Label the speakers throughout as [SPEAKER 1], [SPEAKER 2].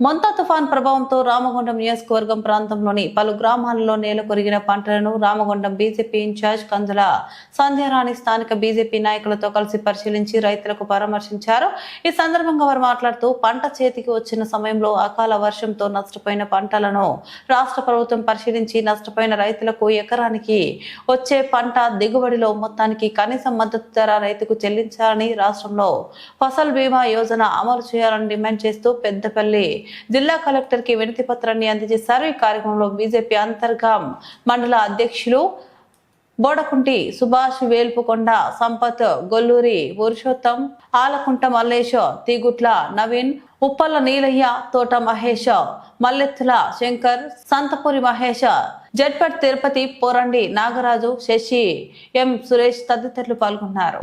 [SPEAKER 1] మొంతా తుఫాన్ ప్రభావంతో రామగుండం నియోజకవర్గం ప్రాంతంలోని పలు గ్రామాలలో నేల కొరిగిన పంటలను Ramagundam BJP in charge Kandula Sandhyarani స్థానిక బీజేపీ నాయకులతో కలిసి పరిశీలించి రైతులకు పరామర్శించారు. ఈ సందర్భంగా వారు మాట్లాడుతూ పంట చేతికి వచ్చిన సమయంలో అకాల వర్షంతో నష్టపోయిన పంటలను రాష్ట్ర ప్రభుత్వం పరిశీలించి నష్టపోయిన రైతులకు ఎకరానికి వచ్చే పంట దిగుబడిలో మొత్తానికి కనీస మద్దతు ధర రైతుకు చెల్లించాలని రాష్ట్రంలో ఫసల్ బీమా యోజన అమలు చేయాలని డిమాండ్ చేస్తూ పెద్దపల్లి జిల్లా కలెక్టర్కి వినతి పత్రాన్ని అందజేశారు. ఈ కార్యక్రమంలో బీజేపీ అంతర్గాం మండల అధ్యక్షులు బోడకుంటి సుభాష్ వేల్పుకొండ సంపత్ గొల్లూరి పురుషోత్తం ఆలకుంట మల్లేష్ తీగుట్ల నవీన్ ఉప్పల నీలయ్య తోట మహేష్ మల్లెత్తుల శంకర్ సంతపురి మహేష్ జడ్పట్ తిరుపతి పోరండి నాగరాజు శశి ఎం సురేష్ తదితరులు పాల్గొన్నారు.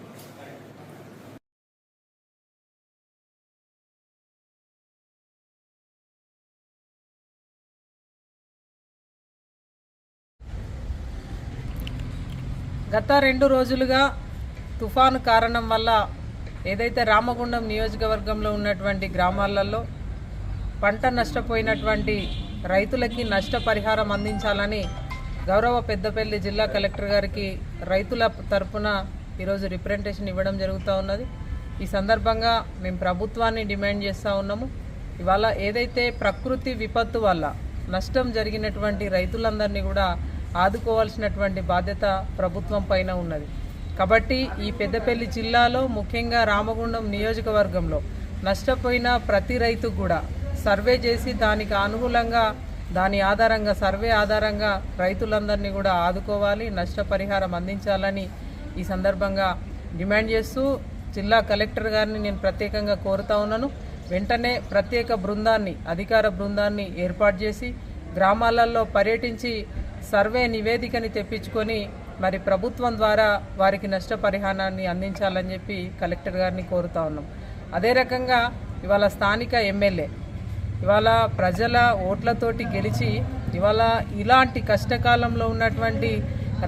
[SPEAKER 2] గత రెండు రోజులుగా తుఫాను కారణం వల్ల ఏదైతే రామగుండం నియోజకవర్గంలో ఉన్నటువంటి గ్రామాలలో పంట నష్టపోయినటువంటి రైతులకి నష్టపరిహారం అందించాలని గౌరవ పెద్దపల్లి జిల్లా కలెక్టర్ గారికి రైతుల తరపున ఈరోజు రిప్రజెంటేషన్ ఇవ్వడం జరుగుతూ ఉన్నది. ఈ సందర్భంగా మేము ప్రభుత్వాన్ని డిమాండ్ చేస్తూ ఉన్నాము. ఇవాళ ఏదైతే ప్రకృతి విపత్తు వల్ల నష్టం జరిగినటువంటి రైతులందరినీ కూడా ఆదుకోవాల్సినటువంటి బాధ్యత ప్రభుత్వం పైన ఉన్నది. కాబట్టి ఈ పెద్దపల్లి జిల్లాలో ముఖ్యంగా రామగుండం నియోజకవర్గంలో నష్టపోయిన ప్రతి రైతు కూడా సర్వే చేసి దానికి అనుకూలంగా దాని ఆధారంగా సర్వే ఆధారంగా రైతులందరినీ కూడా ఆదుకోవాలి నష్టపరిహారం అందించాలని ఈ సందర్భంగా డిమాండ్ చేస్తూ జిల్లా కలెక్టర్ గారిని నేను ప్రత్యేకంగా కోరుతా ఉన్నాను. వెంటనే ప్రత్యేక బృందాన్ని అధికార బృందాన్ని ఏర్పాటు చేసి గ్రామాలలో పర్యటించి సర్వే నివేదికని తెప్పించుకొని మరి ప్రభుత్వం ద్వారా వారికి నష్టపరిహారాన్ని అందించాలని చెప్పి కలెక్టర్ గారిని కోరుతా ఉన్నాం. అదే రకంగా ఇవాళ స్థానిక ఎమ్మెల్యే ఇవాళ ప్రజల ఓట్లతోటి గెలిచి ఇవాళ ఇలాంటి కష్టకాలంలో ఉన్నటువంటి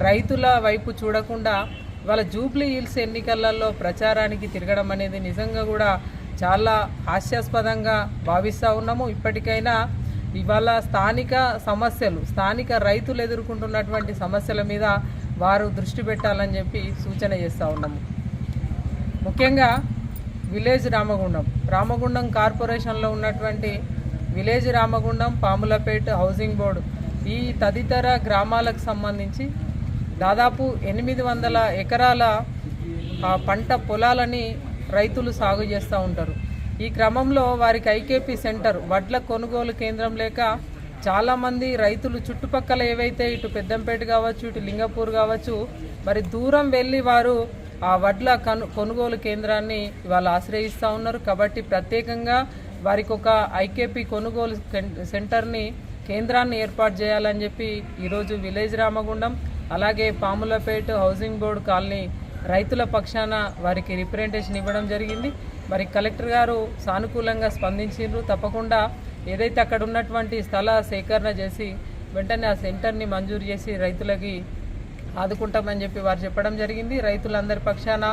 [SPEAKER 2] రైతుల వైపు చూడకుండా ఇవాళ జూబ్లీ హిల్స్ ఎన్నికలలో ప్రచారానికి తిరగడం అనేది నిజంగా కూడా చాలా హాస్యాస్పదంగా భావిస్తూ ఉన్నాము. ఇప్పటికైనా ఇవాళ స్థానిక సమస్యలు స్థానిక రైతులు ఎదుర్కొంటున్నటువంటి సమస్యల మీద వారు దృష్టి పెట్టాలని చెప్పి సూచన చేస్తూ ఉన్నాము. ముఖ్యంగా విలేజ్ రామగుండం రామగుండం కార్పొరేషన్లో ఉన్నటువంటి village Ramagundam Pamulapeta housing board ఈ తదితర గ్రామాలకు సంబంధించి దాదాపు ఎనిమిది వందల ఎకరాల ఆ, పంట పొలాలని రైతులు సాగు చేస్తూ ఉంటారు. ఈ క్రమంలో వారికి ఐకేపీ సెంటర్ వడ్ల కొనుగోలు కేంద్రం లేక చాలామంది రైతులు చుట్టుపక్కల ఏవైతే ఇటు పెద్దంపేట కావచ్చు ఇటు లింగపూర్ కావచ్చు మరి దూరం వెళ్ళి వారు ఆ వడ్ల కను కొనుగోలు కేంద్రాన్ని వాళ్ళు ఆశ్రయిస్తూ ఉన్నారు. కాబట్టి ప్రత్యేకంగా వారికి ఒక ఐకేపీ కొనుగోలు సెంటర్ని కేంద్రాన్ని ఏర్పాటు చేయాలని చెప్పి ఈరోజు విలేజ్ రామగుండం అలాగే పాములపేట హౌసింగ్ బోర్డు కాలనీ రైతుల పక్షాన వారికి రిప్రజెంటేషన్ ఇవ్వడం జరిగింది. మరి కలెక్టర్ గారు సానుకూలంగా స్పందించారు తప్పకుండా ఏదైతే అక్కడ ఉన్నటువంటి స్థల సేకరణ చేసి వెంటనే ఆ సెంటర్ని మంజూరు చేసి రైతులకి ఆదుకుంటామని చెప్పి వారు చెప్పడం జరిగింది. రైతులందరి పక్షాన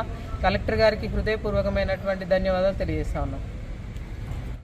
[SPEAKER 2] కలెక్టర్ గారికి హృదయపూర్వకమైనటువంటి ధన్యవాదాలు తెలియజేస్తా ఉన్నాం.